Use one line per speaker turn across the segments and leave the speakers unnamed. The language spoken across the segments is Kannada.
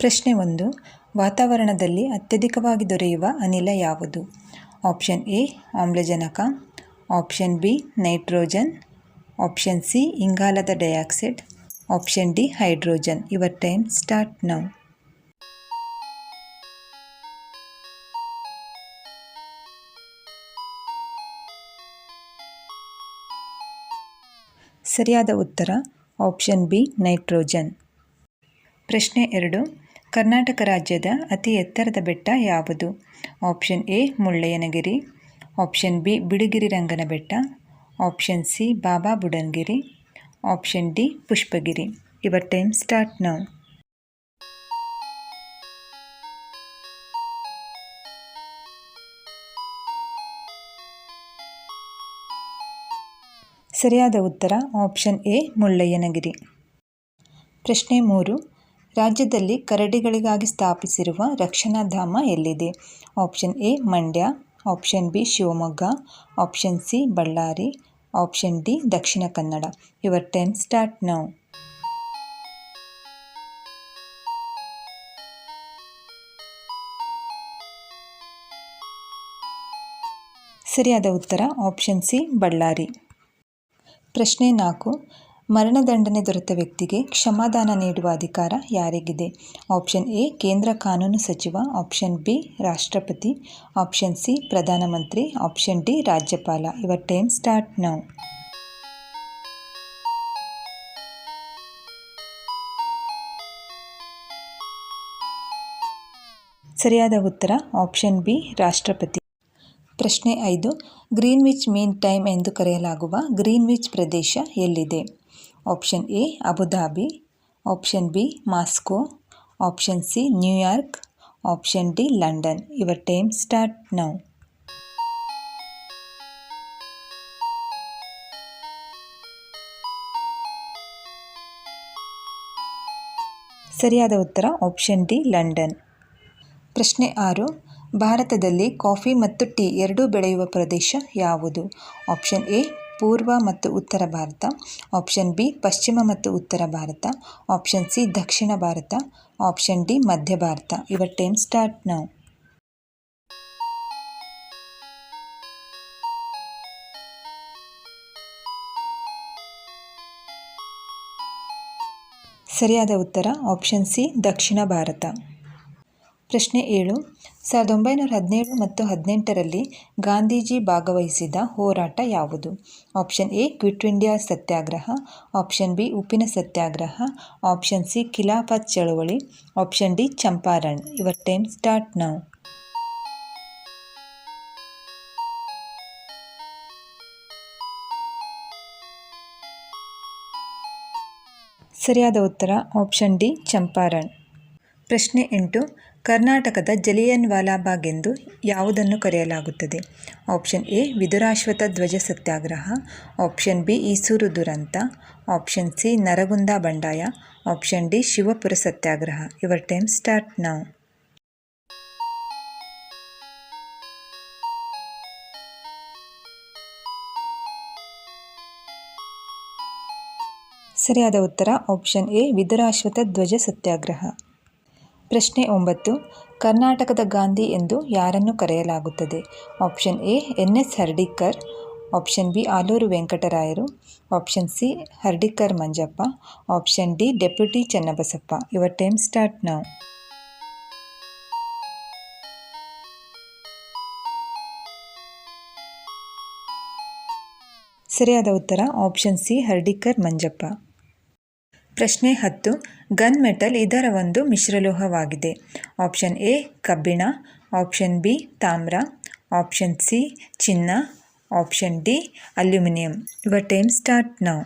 ಪ್ರಶ್ನೆ ಒಂದು, ವಾತಾವರಣದಲ್ಲಿ ಅತ್ಯಧಿಕವಾಗಿ ದೊರೆಯುವ ಅನಿಲ ಯಾವುದು? ಆಪ್ಷನ್ ಎ, ಆಮ್ಲಜನಕ. Option B, nitrogen. Option C, ಇಂಗಾಲದ dioxide. Option D, hydrogen. Your time, start now. ಸರಿಯಾದ ಉತ್ತರ, ಆಪ್ಷನ್ ಬಿ, ನೈಟ್ರೋಜನ್. ಪ್ರಶ್ನೆ ಎರಡು ಕರ್ನಾಟಕ ರಾಜ್ಯದ ಅತಿ ಎತ್ತರದ ಬೆಟ್ಟ ಯಾವುದು? Option A, Mullayanagiri. Option B Biligiri Rangana Betta. Option C, Baba Budangiri. Option D, Pushpagiri. Your time start now. ಸರಿಯಾದ ಉತ್ತರ ಆಪ್ಷನ್ ಎ, ಮುಳ್ಳಯ್ಯನಗಿರಿ. ಪ್ರಶ್ನೆ ಮೂರು. ರಾಜ್ಯದಲ್ಲಿ ಕರಡಿಗಳಿಗಾಗಿ ಸ್ಥಾಪಿಸಿರುವ ರಕ್ಷಣಾ ಧಾಮ ಎಲ್ಲಿದೆ? Option A, Mandya. Option B, Shivamogga. Option C, Ballari. Option D, Dakshina Kannada. Your time start now. ಸರಿಯಾದ ಉತ್ತರ ಆಪ್ಷನ್ ಸಿ, ಬಳ್ಳಾರಿ. ಪ್ರಶ್ನೆ ನಾಲ್ಕು. ಮರಣದಂಡನೆ ದೊರೆತ ವ್ಯಕ್ತಿಗೆ ಕ್ಷಮಾದಾನ ನೀಡುವ ಅಧಿಕಾರ ಯಾರಿಗಿದೆ? ಆಪ್ಷನ್ ಎ, ಕೇಂದ್ರ ಕಾನೂನು ಸಚಿವ. ಆಪ್ಷನ್ ಬಿ, ರಾಷ್ಟ್ರಪತಿ. ಆಪ್ಷನ್ ಸಿ, ಪ್ರಧಾನಮಂತ್ರಿ. ಆಪ್ಷನ್ ಡಿ, ರಾಜ್ಯಪಾಲ. Your time start now. ಸರಿಯಾದ ಉತ್ತರ, ಆಪ್ಷನ್ ಬಿ, ರಾಷ್ಟ್ರಪತಿ. ಪ್ರಶ್ನೆ ಐದು, ಗ್ರೀನ್ವಿಚ್ ಮೀನ್ ಟೈಮ್ ಎಂದು ಕರೆಯಲಾಗುವ ಗ್ರೀನ್ವಿಚ್ ಪ್ರದೇಶ ಎಲ್ಲಿದೆ? Option A Abu Dhabi option B Moscow option C New York option D London your time start now ಸರಿಯಾದ ಉತ್ತರ ಆಪ್ಷನ್ ಡಿ ಲಂಡನ್ ಪ್ರಶ್ನೆ ಆರು, ಭಾರತದಲ್ಲಿ ಕಾಫಿ ಮತ್ತು ಟೀ ಎರಡೂ ಬೆಳೆಯುವ ಪ್ರದೇಶ ಯಾವುದು? ಆಪ್ಷನ್ ಎ ಪೂರ್ವ ಮತ್ತು ಉತ್ತರ ಭಾರತ ಆಪ್ಷನ್ ಬಿ ಪಶ್ಚಿಮ ಮತ್ತು ಉತ್ತರ ಭಾರತ ಆಪ್ಷನ್ ಸಿ ದಕ್ಷಿಣ ಭಾರತ ಆಪ್ಷನ್ ಡಿ ಮಧ್ಯ Bharat. Your time start now ಸರಿಯಾದ ಉತ್ತರ ಆಪ್ಷನ್ ಸಿ ದಕ್ಷಿಣ ಭಾರತ. ಪ್ರಶ್ನೆ ಏಳು. ಸಾವಿರದ ಒಂಬೈನೂರ ಹದಿನೇಳು ಮತ್ತು ಹದಿನೆಂಟರಲ್ಲಿ ಗಾಂಧೀಜಿ ಭಾಗವಹಿಸಿದ ಹೋರಾಟ ಯಾವುದು? Option A, quit India Satyagraha. Option B, ಉಪ್ಪಿನ ಸತ್ಯಾಗ್ರಹ. ಆಪ್ಷನ್ ಸಿ, ಖಿಲಾಫತ್ ಚಳವಳಿ. Option D, Champaran. Your time start now. ಸರಿಯಾದ ಉತ್ತರ ಆಪ್ಷನ್ ಡಿ, ಚಂಪಾರಣ್. ಪ್ರಶ್ನೆ ಎಂಟು. ಕರ್ನಾಟಕದ ಜಲಿಯನ್ ವಾಲಾಬಾಗ್ ಎಂದು ಯಾವುದನ್ನು ಕರೆಯಲಾಗುತ್ತದೆ? ಆಪ್ಷನ್ ಎ, ವಿದುರಾಶ್ವತ ಧ್ವಜ ಸತ್ಯಾಗ್ರಹ. ಆಪ್ಷನ್ ಬಿ, ಈಸೂರು ದುರಂತ. ಆಪ್ಷನ್ ಸಿ, ನರಗುಂದ ಬಂಡಾಯ. Option D, Shivapura Satyagraha. Your time start now ಸರಿಯಾದ ಉತ್ತರ, ಆಪ್ಷನ್ ಎ, ವಿದುರಾಶ್ವತ ಧ್ವಜ ಸತ್ಯಾಗ್ರಹ. ಪ್ರಶ್ನೆ ಒಂಬತ್ತು, ಕರ್ನಾಟಕದ ಗಾಂಧಿ ಎಂದು ಯಾರನ್ನು ಕರೆಯಲಾಗುತ್ತದೆ? Option A N S Hardikar, option B, Aluru ವೆಂಕಟರಾಯರು, option C, Hardikar Manjappa, option D, deputy Channabasappa. Your time start now ಸರಿಯಾದ ಉತ್ತರ, ಆಪ್ಷನ್ ಸಿ, ಹರ್ಡಿಕರ್ ಮಂಜಪ್ಪ. ಪ್ರಶ್ನೆ ಹತ್ತು. ಗನ್ ಮೆಟಲ್ ಇದರ ಒಂದು ಮಿಶ್ರಲೋಹವಾಗಿದೆ ಆಪ್ಷನ್ ಎ, ಕಬ್ಬಿಣ. ಆಪ್ಷನ್ ಬಿ, ತಾಮ್ರ. ಆಪ್ಷನ್ ಸಿ, ಚಿನ್ನ. Option D, aluminium. Your time start now.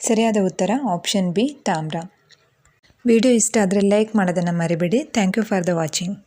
ಸರಿಯಾದ ಉತ್ತರ, ಆಪ್ಷನ್ ಬಿ, ತಾಮ್ರ. ವಿಡಿಯೋ ಇಷ್ಟ ಆದರೆ ಲೈಕ್ ಮಾಡೋದನ್ನು ಮರಿಬೇಡಿ. Thank you for the watching.